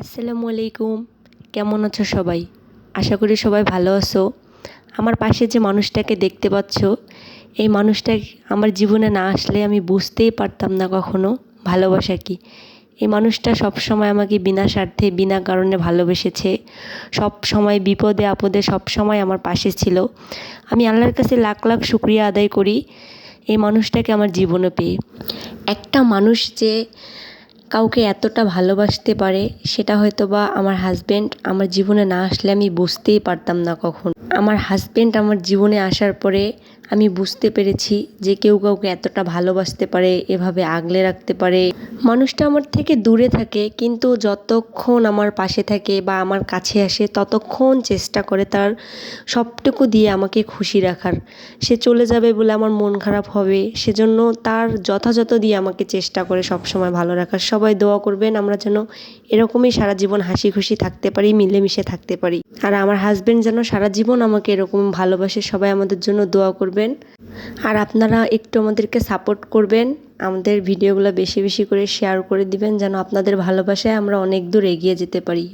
আসসালামু আলাইকুম। কেমন আছো সবাই? আশা করি সবাই ভালো আছো। আমার পাশে যে মানুষটাকে দেখতে পাচ্ছ, এই মানুষটা আমার জীবনে না আসলে আমি বুঝতেই পারতাম না কখনো। ভালোবাসা কি? এই মানুষটা সব সময় আমাকে বিনা স্বার্থে, বিনা কারণে ভালোবেসেছে। সব সময় বিপদে, আপদে সব সময় আমার পাশে ছিল। আমি আল্লাহর কাছে লাখ লাখ শুক্রিয়া আদায় করি এই মানুষটাকে আমার জীবনে পেয়ে। একটা মানুষ যে কাউকে এতটা ভালোবাসতে পারে, সেটা হয়তো বা আমার হাজব্যান্ড আমার জীবনে না আসলে আমি বুঝতেই পারতাম না কখন। আমার হাজব্যান্ড আমার জীবনে আসার পরে আমি বুঝতে পেরেছি যে কেউ কাউকে এতটা ভালোবাসতে পারে, এভাবে আগলে রাখতে পারে। মানুষটা আমার থেকে দূরে থাকে, কিন্তু যতক্ষণ আমার পাশে থাকে বা আমার কাছে আসে, ততক্ষণ চেষ্টা করে তার সবটুকু দিয়ে আমাকে খুশি রাখার। সে চলে যাবে বলে আমার মন খারাপ হবে, সেজন্য তার যথাযথ দিয়ে আমাকে চেষ্টা করে সব সময় ভালো রাখার। সবাই দোয়া করবেন, আমরা যেন এরকমই সারা জীবন হাসি খুশি থাকতে পারি, মিলেমিশে থাকতে পারি। আর আমার হাজব্যান্ড যেন সারা জীবন আমাকে এরকম ভালোবাসে, সবাই আমাদের জন্য দোয়া করবেন। আর আপনারা একটু আমাদেরকে সাপোর্ট করবেন। আমাদের ভিডিওগুলো বেশি বেশি করে শেয়ার করে দিবেন, যেন আপনাদের ভালোবাসায় আমরা অনেক দূর এগিয়ে যেতে পারি।